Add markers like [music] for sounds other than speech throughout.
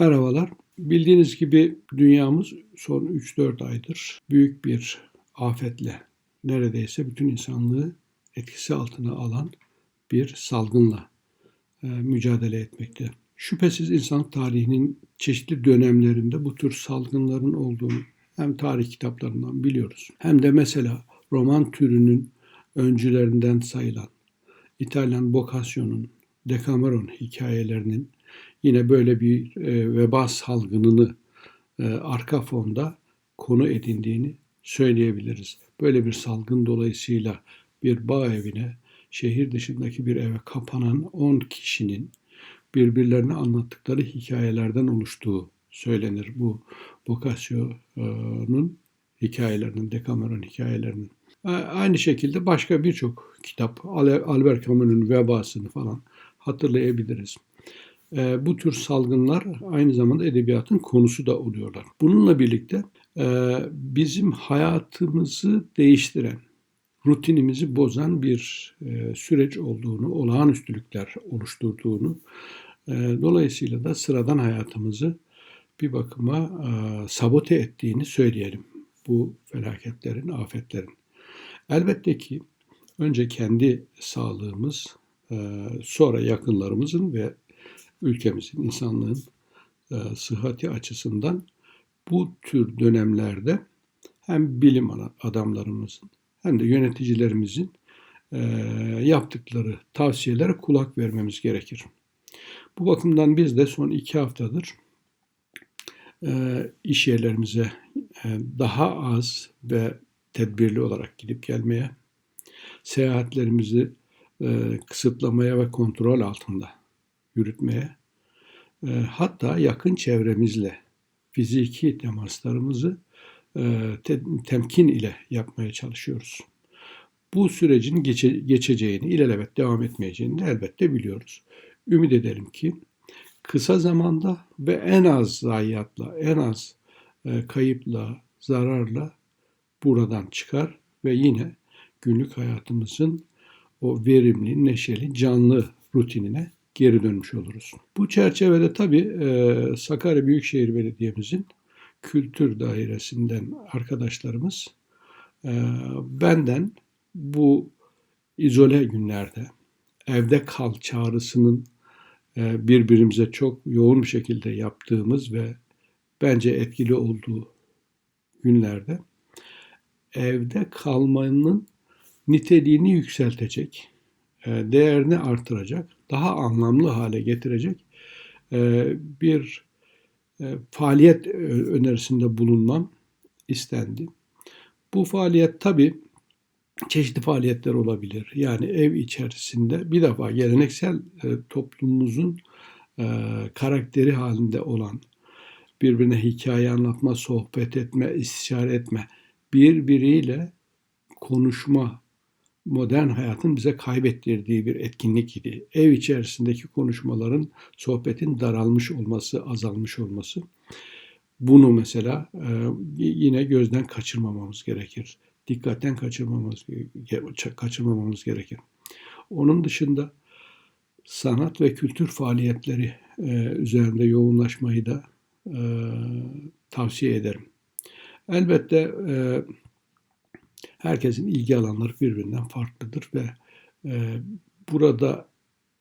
Merhabalar. Bildiğiniz gibi dünyamız son 3-4 aydır büyük bir afetle neredeyse bütün insanlığı etkisi altına alan bir salgınla e, mücadele etmekte. Şüphesiz insan tarihinin çeşitli dönemlerinde bu tür salgınların olduğunu hem tarih kitaplarından biliyoruz hem de mesela roman türünün öncülerinden sayılan İtalyan Boccaccio'nun Decameron hikayelerinin yine böyle bir e, veba salgınını e, arka fonda konu edindiğini söyleyebiliriz. Böyle bir salgın dolayısıyla bir bağ evine, şehir dışındaki bir eve kapanan 10 kişinin birbirlerine anlattıkları hikayelerden oluştuğu söylenir. Bu Boccaccio'nun hikayelerinin, Decameron hikayelerinin. Aynı şekilde başka birçok kitap, Albert Camus'un vebasını falan hatırlayabiliriz. E, bu tür salgınlar aynı zamanda edebiyatın konusu da oluyorlar. Bununla birlikte e, bizim hayatımızı değiştiren, rutinimizi bozan bir e, süreç olduğunu, olağanüstülükler oluşturduğunu, e, dolayısıyla da sıradan hayatımızı bir bakıma e, sabote ettiğini söyleyelim bu felaketlerin, afetlerin. Elbette ki önce kendi sağlığımız, e, sonra yakınlarımızın ve ülkemizin, insanlığın e, sıhhati açısından bu tür dönemlerde hem bilim adamlarımızın hem de yöneticilerimizin e, yaptıkları tavsiyelere kulak vermemiz gerekir. Bu bakımdan biz de son iki haftadır e, iş yerlerimize e, daha az ve tedbirli olarak gidip gelmeye, seyahatlerimizi e, kısıtlamaya ve kontrol altında yürütmeye, e, hatta yakın çevremizle fiziki temaslarımızı e, te, temkin ile yapmaya çalışıyoruz. Bu sürecin geçe, geçeceğini, ilelebet devam etmeyeceğini elbette biliyoruz. Ümit edelim ki kısa zamanda ve en az zayiatla, en az e, kayıpla, zararla buradan çıkar ve yine günlük hayatımızın o verimli, neşeli, canlı rutinine geri dönmüş oluruz. Bu çerçevede tabii e, Sakarya Büyükşehir Belediye'mizin kültür dairesinden arkadaşlarımız e, benden bu izole günlerde evde kal çağrısının e, birbirimize çok yoğun bir şekilde yaptığımız ve bence etkili olduğu günlerde evde kalmanın niteliğini yükseltecek, değerini artıracak, daha anlamlı hale getirecek e, bir e, faaliyet önerisinde bulunmam istendi. Bu faaliyet tabi çeşitli faaliyetler olabilir. Yani ev içerisinde bir defa geleneksel toplumumuzun karakteri halinde olan birbirine hikaye anlatma, sohbet etme, istişare etme, birbiriyle konuşma, modern hayatın bize kaybettirdiği bir etkinlik idi. Ev içerisindeki konuşmaların, sohbetin daralmış olması, azalmış olması. Bunu mesela e, yine gözden kaçırmamamız gerekir. Dikkatten kaçırmamamız, kaçırmamamız gerekir. Onun dışında sanat ve kültür faaliyetleri e, üzerinde yoğunlaşmayı da e, tavsiye ederim. Elbette herkesin ilgi alanları birbirinden farklıdır ve e, burada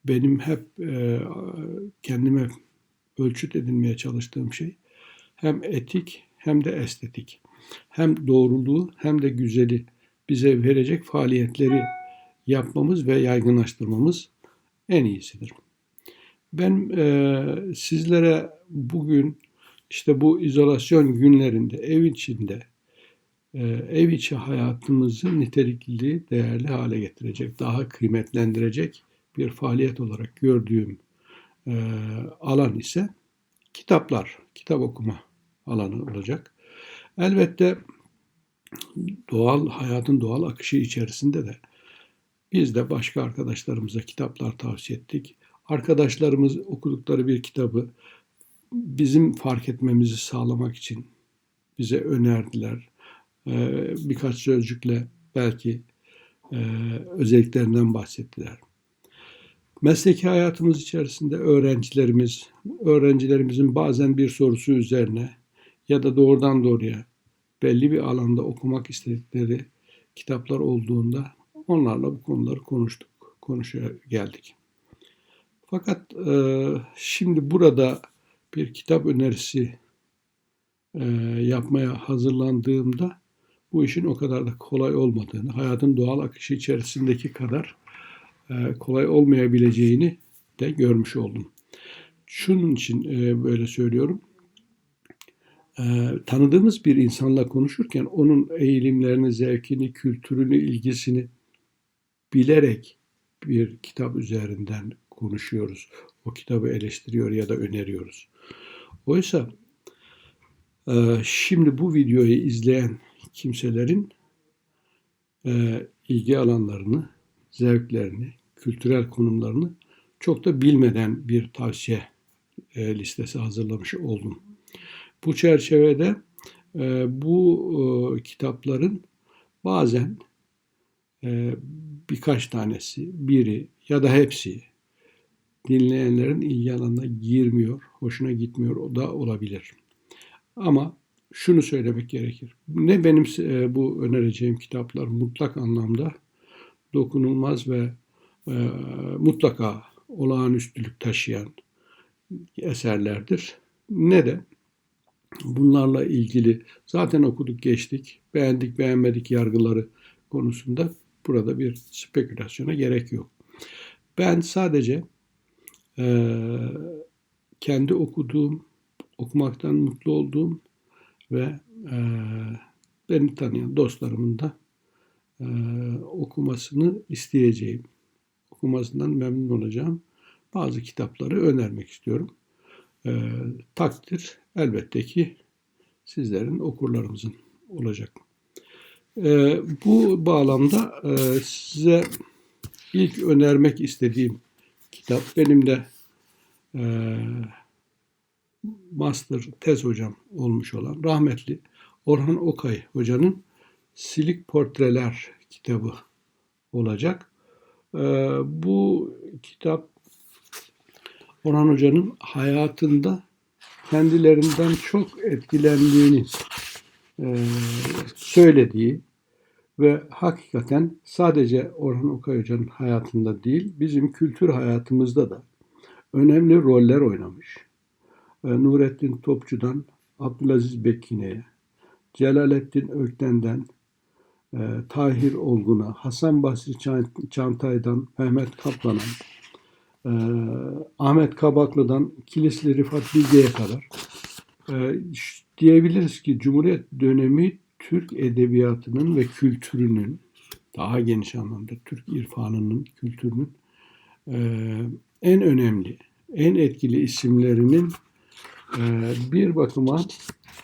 benim hep e, kendime ölçüt edinmeye çalıştığım şey hem etik hem de estetik. Hem doğruluğu hem de güzeli bize verecek faaliyetleri yapmamız ve yaygınlaştırmamız en iyisidir. Ben e, sizlere bugün işte bu izolasyon günlerinde ev içinde ev içi hayatımızı nitelikli, değerli hale getirecek, daha kıymetlendirecek bir faaliyet olarak gördüğüm e, alan ise kitaplar, kitap okuma alanı olacak. Elbette doğal hayatın doğal akışı içerisinde de biz de başka arkadaşlarımıza kitaplar tavsiye ettik. Arkadaşlarımız okudukları bir kitabı bizim fark etmemizi sağlamak için bize önerdiler. Ee, birkaç sözcükle belki e, özelliklerinden bahsettiler. Mesleki hayatımız içerisinde öğrencilerimiz, öğrencilerimizin bazen bir sorusu üzerine ya da doğrudan doğruya belli bir alanda okumak istedikleri kitaplar olduğunda onlarla bu konuları konuştuk, konuşuya geldik. Fakat e, şimdi burada bir kitap önerisi e, yapmaya hazırlandığımda bu işin o kadar da kolay olmadığını, hayatın doğal akışı içerisindeki kadar e, kolay olmayabileceğini de görmüş oldum. Şunun için e, böyle söylüyorum. E, tanıdığımız bir insanla konuşurken onun eğilimlerini, zevkini, kültürünü, ilgisini bilerek bir kitap üzerinden konuşuyoruz. O kitabı eleştiriyor ya da öneriyoruz. Oysa şimdi bu videoyu izleyen kimselerin ilgi alanlarını, zevklerini, kültürel konumlarını çok da bilmeden bir tavsiye e, listesi hazırlamış oldum. Bu çerçevede e, bu e, kitapların bazen birkaç tanesi, biri ya da hepsi dinleyenlerin ilgi alanına girmiyor, hoşuna gitmiyor o da olabilir. Ama şunu söylemek gerekir. Ne benim bu önereceğim kitaplar mutlak anlamda dokunulmaz ve e, mutlaka olağanüstülük taşıyan eserlerdir. Ne de bunlarla ilgili zaten okuduk geçtik, beğendik beğenmedik yargıları konusunda burada bir spekülasyona gerek yok. Ben sadece e, kendi okuduğum, okumaktan mutlu olduğum ve e, beni tanıyan dostlarımın da e, okumasını isteyeceğim. Okumasından memnun olacağım. Bazı kitapları önermek istiyorum. E, takdir elbette ki sizlerin okurlarımızın olacak. E, bu bağlamda e, size ilk önermek istediğim kitap benim de e, master tez hocam olmuş olan rahmetli Orhan Okay hocanın Silik Portreler kitabı olacak. Ee, bu kitap Orhan Hoca'nın hayatında kendilerinden çok etkilendiğini e, söylediği ve hakikaten sadece Orhan Okay Hoca'nın hayatında değil, bizim kültür hayatımızda da önemli roller oynamış. Nurettin Topçu'dan Abdülaziz Bekkine'ye, Celalettin Ökten'den e, Tahir Olgun'a, Hasan Basri Çantay'dan Mehmet Kaplan'a, e, Ahmet Kabaklı'dan Kilisli Rifat Bilge'ye kadar e, diyebiliriz ki Cumhuriyet dönemi Türk edebiyatının ve kültürünün daha geniş anlamda Türk irfanının, kültürünün e, en önemli, en etkili isimlerinin bir bakıma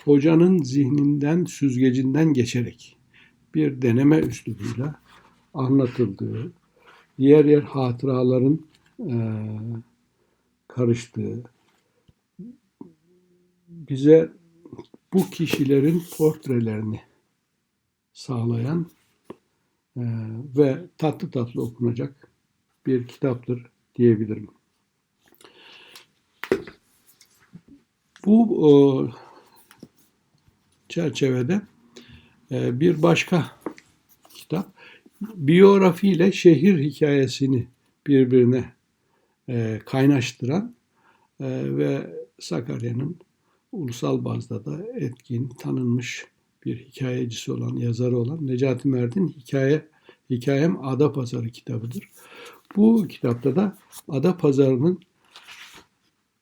hocanın zihninden, süzgecinden geçerek bir deneme üslubuyla anlatıldığı, yer yer hatıraların e, karıştığı, bize bu kişilerin portrelerini sağlayan e, ve tatlı tatlı okunacak bir kitaptır diyebilirim. Bu o, çerçevede e, bir başka kitap biyografi ile şehir hikayesini birbirine e, kaynaştıran e, ve Sakarya'nın ulusal bazda da etkin, tanınmış bir hikayecisi olan, yazarı olan Necati Mert'in hikaye Hikayem Ada Pazarı kitabıdır. Bu kitapta da Ada Pazarı'nın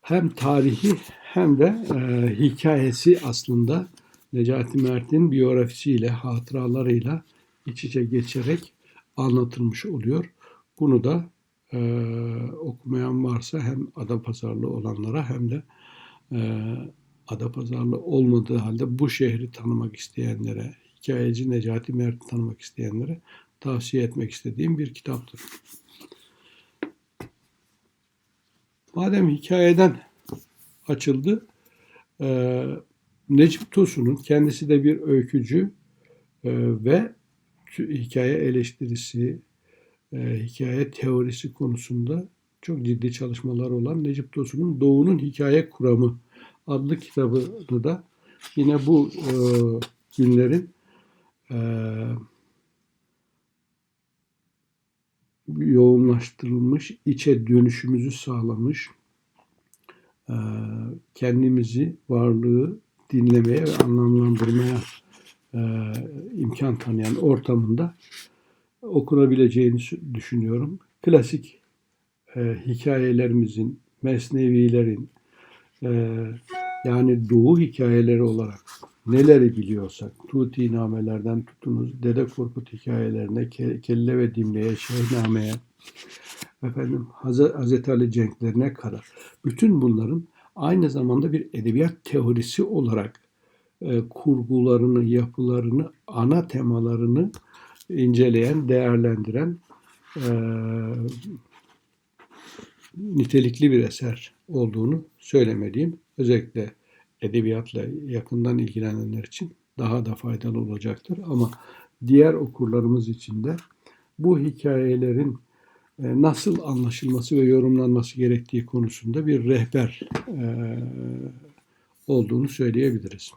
hem tarihi hem de e, hikayesi aslında Necati Mert'in biyografisiyle, hatıralarıyla iç içe geçerek anlatılmış oluyor. Bunu da e, okumayan varsa hem Adapazarlı olanlara hem de e, Adapazarlı olmadığı halde bu şehri tanımak isteyenlere, hikayeci Necati Mert'i tanımak isteyenlere tavsiye etmek istediğim bir kitaptır. Madem hikayeden açıldı, e, Necip Tosun'un kendisi de bir öykücü e, ve hikaye eleştirisi, e, hikaye teorisi konusunda çok ciddi çalışmaları olan Necip Tosun'un Doğu'nun Hikaye Kuramı adlı kitabını da yine bu e, günlerin yoğunlaştırılmış, içe dönüşümüzü sağlamış, kendimizi, varlığı dinlemeye ve anlamlandırmaya e, imkan tanıyan ortamında okunabileceğini düşünüyorum. Klasik e, hikayelerimizin, mesnevilerin, e, yani doğu hikayeleri olarak neleri biliyorsak, Tutinamelerden tutunuz, Dede Korkut hikayelerine, Kelle ve Dimle'ye, Şehname'ye, efendim Hazreti Ali Cenklerine kadar bütün bunların aynı zamanda bir edebiyat teorisi olarak e, kurgularını, yapılarını, ana temalarını inceleyen, değerlendiren e, nitelikli bir eser olduğunu söylemeliyim. Özellikle edebiyatla yakından ilgilenenler için daha da faydalı olacaktır. Ama diğer okurlarımız için de bu hikayelerin nasıl anlaşılması ve yorumlanması gerektiği konusunda bir rehber e, olduğunu söyleyebiliriz.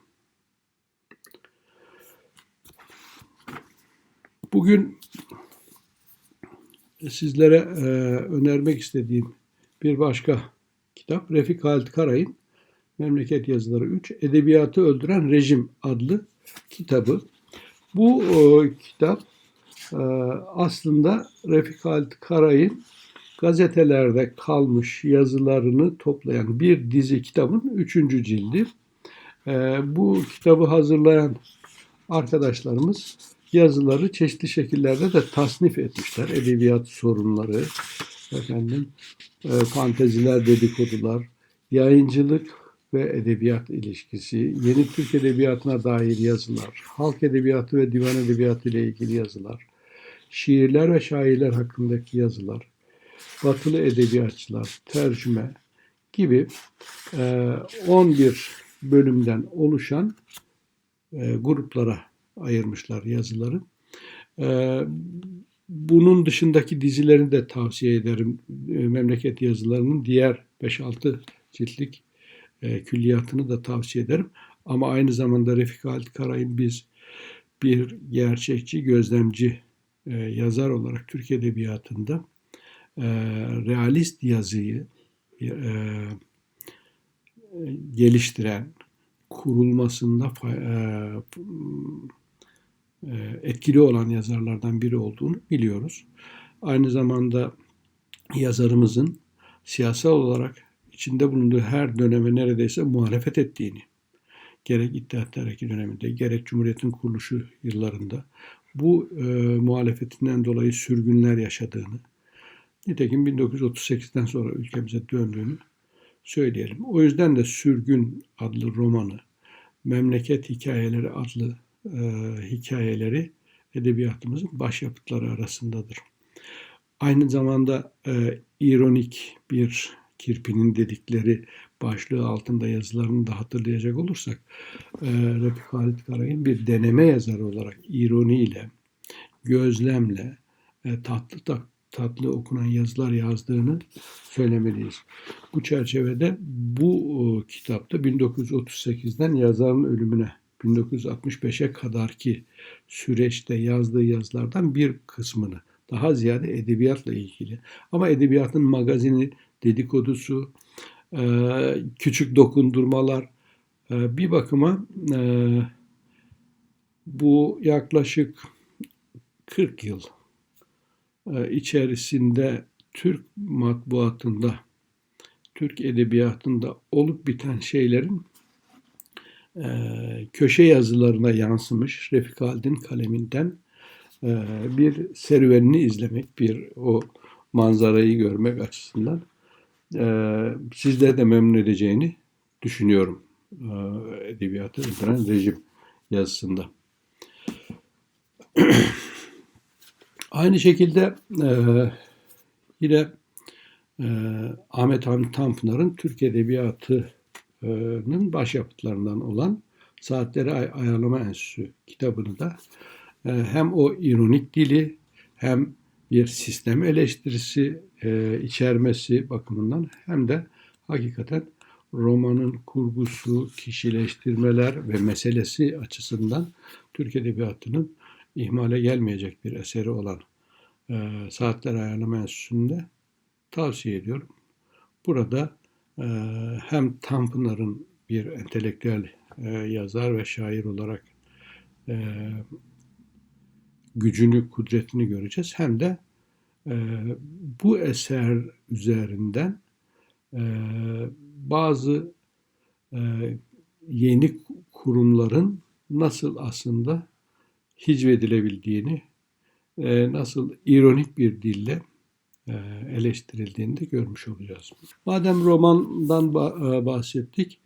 Bugün sizlere e, önermek istediğim bir başka kitap Refik Halit Karay'ın Memleket Yazıları 3 Edebiyatı Öldüren Rejim adlı kitabı. Bu e, kitap e, aslında Refik Halit Karay'ın gazetelerde kalmış yazılarını toplayan bir dizi kitabın üçüncü cildi. E, bu kitabı hazırlayan arkadaşlarımız yazıları çeşitli şekillerde de tasnif etmişler. Edebiyat sorunları, efendim, e, fanteziler, dedikodular, yayıncılık ve edebiyat ilişkisi, yeni Türk edebiyatına dair yazılar, halk edebiyatı ve divan edebiyatı ile ilgili yazılar, şiirler ve şairler hakkındaki yazılar, batılı edebiyatçılar, tercüme gibi 11 e, bölümden oluşan e, gruplara ayırmışlar yazıları. E, bunun dışındaki dizilerini de tavsiye ederim. Memleket yazılarının diğer 5-6 ciltlik külliyatını da tavsiye ederim. Ama aynı zamanda Refik Halit Karay'ın biz bir gerçekçi, gözlemci e, yazar olarak Türk Edebiyatı'nda e, realist yazıyı e, geliştiren, kurulmasında e, e, etkili olan yazarlardan biri olduğunu biliyoruz. Aynı zamanda yazarımızın siyasal olarak içinde bulunduğu her döneme neredeyse muhalefet ettiğini, gerek İttihat Terakki döneminde, gerek Cumhuriyet'in kuruluşu yıllarında bu e, muhalefetinden dolayı sürgünler yaşadığını, nitekim 1938'den sonra ülkemize döndüğünü söyleyelim. O yüzden de Sürgün adlı romanı, Memleket Hikayeleri adlı e, hikayeleri edebiyatımızın başyapıtları arasındadır. Aynı zamanda e, ironik bir kirpinin dedikleri başlığı altında yazılarını da hatırlayacak olursak e, Refik Halit Karay'ın bir deneme yazarı olarak ironiyle, gözlemle, e, tatlı tak, tatlı okunan yazılar yazdığını söylemeliyiz. Bu çerçevede bu e, kitapta 1938'den yazarın ölümüne 1965'e kadarki süreçte yazdığı yazılardan bir kısmını daha ziyade edebiyatla ilgili ama edebiyatın magazini, dedikodusu, küçük dokundurmalar. E, bir bakıma e, bu yaklaşık 40 yıl içerisinde Türk matbuatında, Türk edebiyatında olup biten şeylerin köşe yazılarına yansımış Refik Haldin kaleminden bir serüvenini izlemek, bir o manzarayı görmek açısından e, sizleri de memnun edeceğini düşünüyorum. E, edebiyatı öldüren rejim yazısında. [clears throat] Aynı şekilde e, yine e, Ahmet Hamdi Tanpınar'ın Türk Edebiyatı'nın başyapıtlarından olan Saatleri Ay Ayarlama Enstitüsü kitabını da e, hem o ironik dili hem bir sistem eleştirisi e, içermesi bakımından hem de hakikaten romanın kurgusu, kişileştirmeler ve meselesi açısından Türk Edebiyatı'nın ihmale gelmeyecek bir eseri olan e, Saatler Ayarlama Enstitüsü'nde tavsiye ediyorum. Burada e, hem Tanpınar'ın bir entelektüel e, yazar ve şair olarak e, gücünü, kudretini göreceğiz. Hem de e, bu eser üzerinden e, bazı e, yeni kurumların nasıl aslında hicvedilebildiğini, e, nasıl ironik bir dille e, eleştirildiğini de görmüş olacağız. Madem romandan e, bahsettik,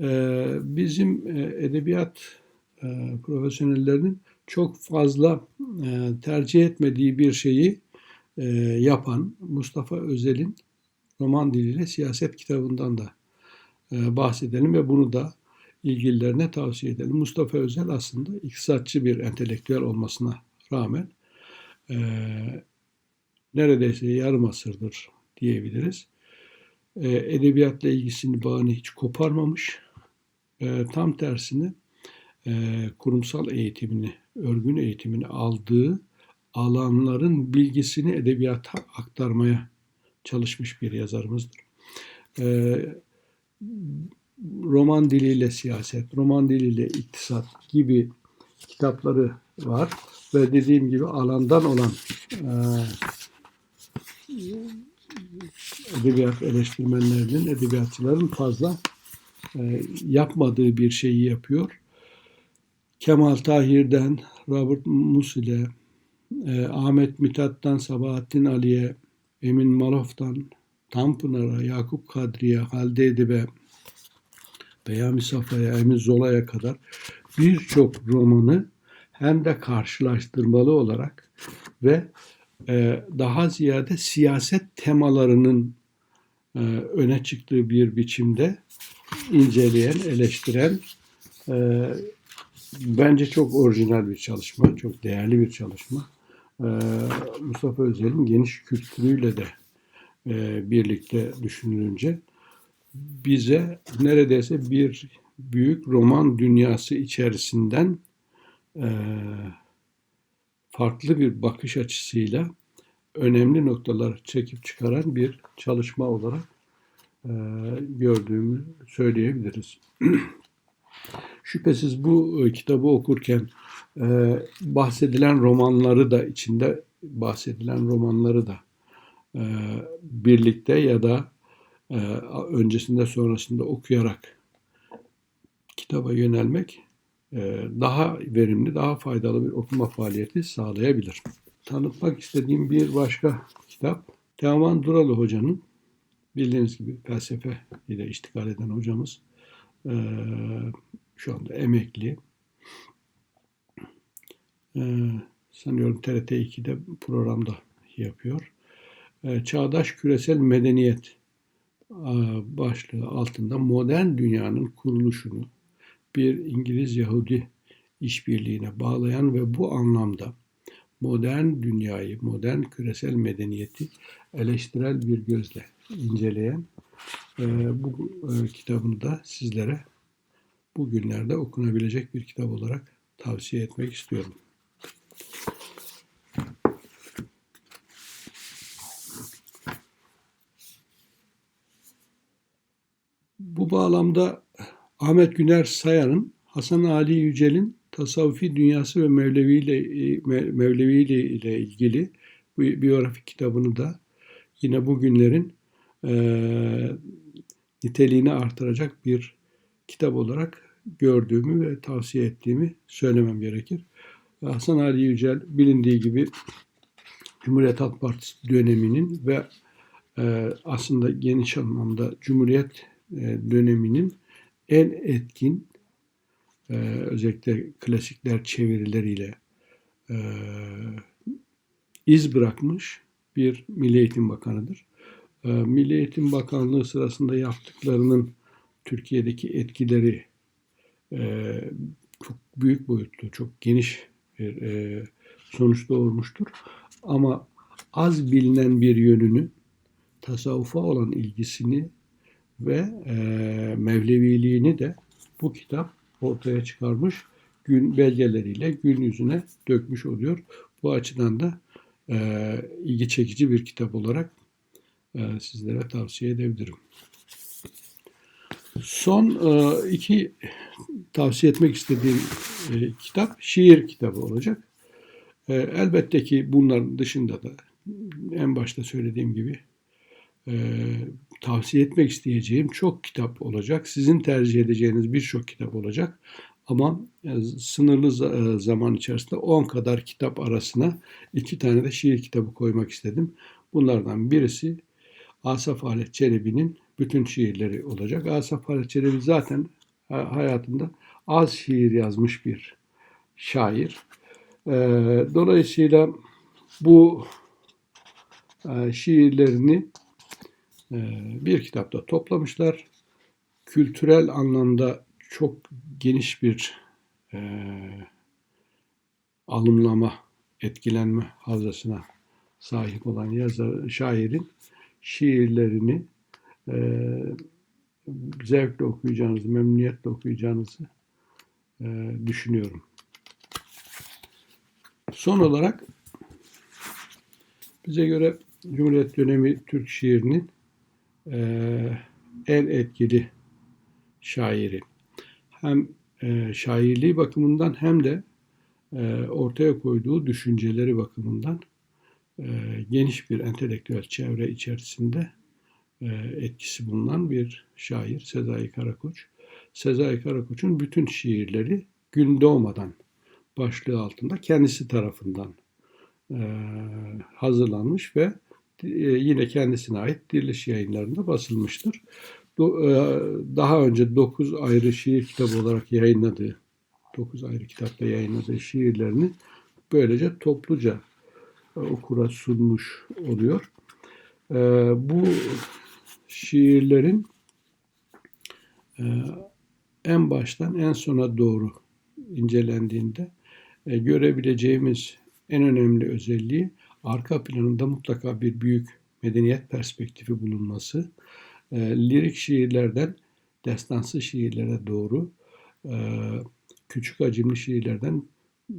e, bizim edebiyat profesyonellerinin çok fazla tercih etmediği bir şeyi yapan Mustafa Özel'in roman diliyle siyaset kitabından da bahsedelim ve bunu da ilgililerine tavsiye edelim. Mustafa Özel aslında iktisatçı bir entelektüel olmasına rağmen neredeyse yarım asırdır diyebiliriz. E, edebiyatla ilgisini bağını hiç koparmamış. E, tam tersine e, kurumsal eğitimini, örgün eğitimini aldığı alanların bilgisini edebiyata aktarmaya çalışmış bir yazarımızdır. E, roman diliyle siyaset, roman diliyle iktisat gibi kitapları var ve dediğim gibi alandan olan e, edebiyat eleştirmenlerinin, edebiyatçıların fazla e, yapmadığı bir şeyi yapıyor. Kemal Tahir'den, Robert Musil'e, e, Ahmet Mithat'tan, Sabahattin Ali'ye, Emin Malof'tan, Tanpınar'a, Yakup Kadri'ye, Halide Edip'e, Beyami Safa'ya, Emin Zola'ya kadar birçok romanı hem de karşılaştırmalı olarak ve e, daha ziyade siyaset temalarının e, öne çıktığı bir biçimde inceleyen, eleştiren e, bence çok orijinal bir çalışma, çok değerli bir çalışma. Mustafa Özel'in geniş kültürüyle de birlikte düşünülünce bize neredeyse bir büyük roman dünyası içerisinden farklı bir bakış açısıyla önemli noktalar çekip çıkaran bir çalışma olarak e, gördüğümü söyleyebiliriz. [clears throat] Şüphesiz bu e, kitabı okurken e, bahsedilen romanları da içinde bahsedilen romanları da e, birlikte ya da öncesinde sonrasında okuyarak kitaba yönelmek daha verimli, daha faydalı bir okuma faaliyeti sağlayabilir. Tanıtmak istediğim bir başka kitap Teoman Duralı Hoca'nın bildiğiniz gibi felsefe ile iştigal eden hocamız şu anda emekli. E, sanıyorum TRT 2'de programda yapıyor. Çağdaş Küresel Medeniyet başlığı altında modern dünyanın kuruluşunu, bir İngiliz-Yahudi işbirliğine bağlayan ve bu anlamda modern dünyayı, modern küresel medeniyeti eleştirel bir gözle inceleyen e, bu e, kitabını da sizlere bugünlerde okunabilecek bir kitap olarak tavsiye etmek istiyorum. Bu bağlamda Ahmet Güner Sayar'ın Hasan Ali Yücel'in tasavvufi dünyası ve Mevlevi ile, Mevlevi ile ilgili biyografik kitabını da yine bugünlerin e, niteliğini artıracak bir kitap olarak gördüğümü ve tavsiye ettiğimi söylemem gerekir. Hasan Ali Yücel bilindiği gibi Cumhuriyet Halk Partisi döneminin ve e, aslında geniş anlamda Cumhuriyet e, döneminin en etkin e, özellikle klasikler çevirileriyle iz bırakmış bir Milli Eğitim Bakanı'dır. E, Milli Eğitim Bakanlığı sırasında yaptıklarının Türkiye'deki etkileri e, çok büyük boyutlu, çok geniş bir e, sonuç doğurmuştur. Ama az bilinen bir yönünü, tasavvufa olan ilgisini ve e, Mevleviliğini de bu kitap ortaya çıkarmış, gün belgeleriyle gün yüzüne dökmüş oluyor. Bu açıdan da e, ilgi çekici bir kitap olarak e, sizlere tavsiye edebilirim. Son e, iki tavsiye etmek istediğim e, kitap şiir kitabı olacak. E, elbette ki bunların dışında da en başta söylediğim gibi tavsiye etmek isteyeceğim çok kitap olacak. Sizin tercih edeceğiniz birçok kitap olacak. Ama sınırlı zaman içerisinde 10 kadar kitap arasına iki tane de şiir kitabı koymak istedim. Bunlardan birisi Asaf Halet Çelebi'nin bütün şiirleri olacak. Asaf Halet Çelebi zaten hayatında az şiir yazmış bir şair. E, dolayısıyla bu şiirlerini bir kitapta toplamışlar. Kültürel anlamda çok geniş bir alımlama, etkilenme hazasına sahip olan yazar, şairin şiirlerini e, zevkle okuyacağınızı, memnuniyetle okuyacağınızı e, düşünüyorum. Son olarak bize göre Cumhuriyet dönemi Türk şiirinin e, en etkili şairi. Hem e, şairliği bakımından hem de e, ortaya koyduğu düşünceleri bakımından e, geniş bir entelektüel çevre içerisinde etkisi bulunan bir şair Sezai Karakoç. Sezai Karakoç'un bütün şiirleri gün doğmadan başlığı altında kendisi tarafından e, hazırlanmış ve yine kendisine ait Diriliş yayınlarında basılmıştır. Daha önce 9 ayrı şiir kitabı olarak yayınladığı, 9 ayrı kitapta yayınladığı şiirlerini böylece topluca okura sunmuş oluyor. Bu şiirlerin e, en baştan en sona doğru incelendiğinde e, görebileceğimiz en önemli özelliği arka planında mutlaka bir büyük medeniyet perspektifi bulunması. E, lirik şiirlerden destansı şiirlere doğru, küçük hacimli şiirlerden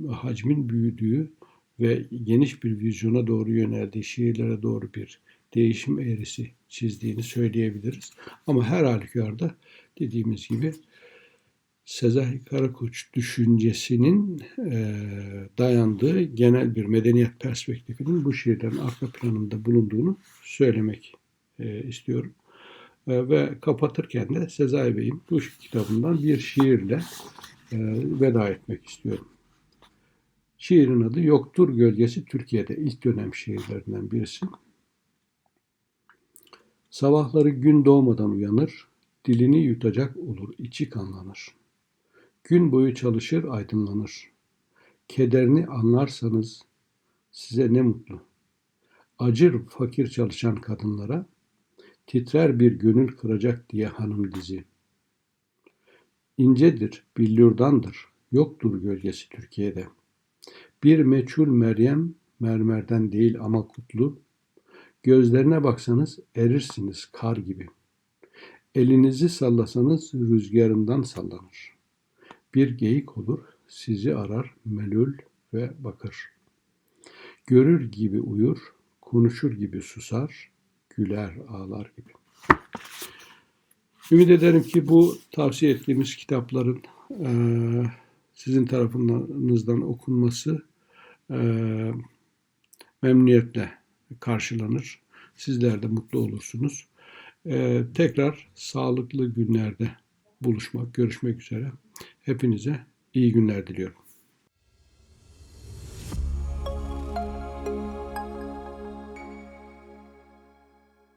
hacmin büyüdüğü ve geniş bir vizyona doğru yöneldiği şiirlere doğru bir değişim eğrisi çizdiğini söyleyebiliriz. Ama her halükarda dediğimiz gibi Sezai Karakoç düşüncesinin e, dayandığı genel bir medeniyet perspektifinin bu şiirlerin arka planında bulunduğunu söylemek e, istiyorum. E, ve kapatırken de Sezai Bey'in bu kitabından bir şiirle e, veda etmek istiyorum. Şiirin adı Yoktur Gölgesi Türkiye'de ilk dönem şiirlerinden birisi. Sabahları gün doğmadan uyanır, dilini yutacak olur, içi kanlanır. Gün boyu çalışır, aydınlanır. Kederini anlarsanız size ne mutlu. Acır fakir çalışan kadınlara, titrer bir gönül kıracak diye hanım dizi. İncedir, billurdandır, yoktur gölgesi Türkiye'de. Bir meçhul Meryem, mermerden değil ama kutlu, Gözlerine baksanız erirsiniz kar gibi. Elinizi sallasanız rüzgarından sallanır. Bir geyik olur, sizi arar melül ve bakır. Görür gibi uyur, konuşur gibi susar, güler ağlar gibi. Ümit ederim ki bu tavsiye ettiğimiz kitapların e, sizin tarafınızdan okunması e, memnuniyetle karşılanır. Sizler de mutlu olursunuz. Ee, tekrar sağlıklı günlerde buluşmak, görüşmek üzere. Hepinize iyi günler diliyorum.